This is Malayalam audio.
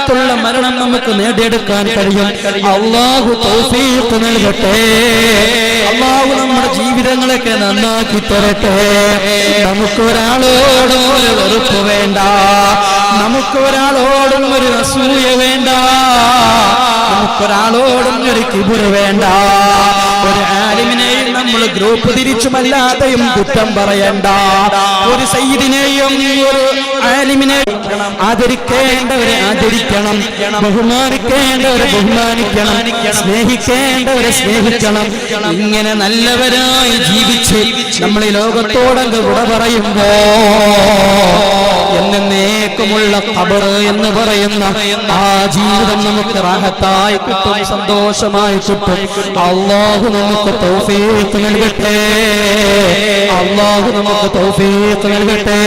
റാഹത്തുള്ള മരണം നമുക്ക് നേടിയെടുക്കാൻ കഴിയും. അള്ളാഹു തൗഫീഖ് നൽകട്ടെ. അള്ളാഹു നമ്മുടെ ജീവിതങ്ങളൊക്കെ നന്നാക്കി തരട്ടെ. നമുക്ക് ഒരാളോടും ഒരു വെറുപ്പ് വേണ്ട. നമുക്ക് ഒരാളോടും ഒരു അസൂയ വേണ്ട. നമുക്കൊരാളോടും ഒരു കിബുർ വേണ്ട. ഒരു ആലിമിനെയും നമ്മൾ ഗ്രൂപ്പ് തിരിച്ചുമല്ലാതെയും കുറ്റം പറയണ്ട. ഒരു സയ്യിദിനെയും ഒരു ആലിമിനെയും ആദരിക്കേണ്ടവരെ ആദരിക്കണം. ബഹുമാനിക്കേണ്ടവരെ ബഹുമാനിക്കണം. സ്നേഹിക്കേണ്ടവരെ സ്നേഹിക്കണം. ഇങ്ങനെ നല്ലവരായി ജീവിച്ച് നമ്മൾ ഈ ലോകത്തോടങ്ങ് വിട പറയുമ്പോ എന്നേക്കുമുള്ള ഖബർ എന്ന് പറയുന്ന ആ ജീവിതം നമുക്ക് റാഹത്തായി കിട്ടും സന്തോഷമായി കിട്ടും. അള്ളാഹു നമുക്ക് തൗഫീഖ് നൽകട്ടെ. അള്ളാഹു നമുക്ക് തൗഫീഖ് നൽകട്ടെ.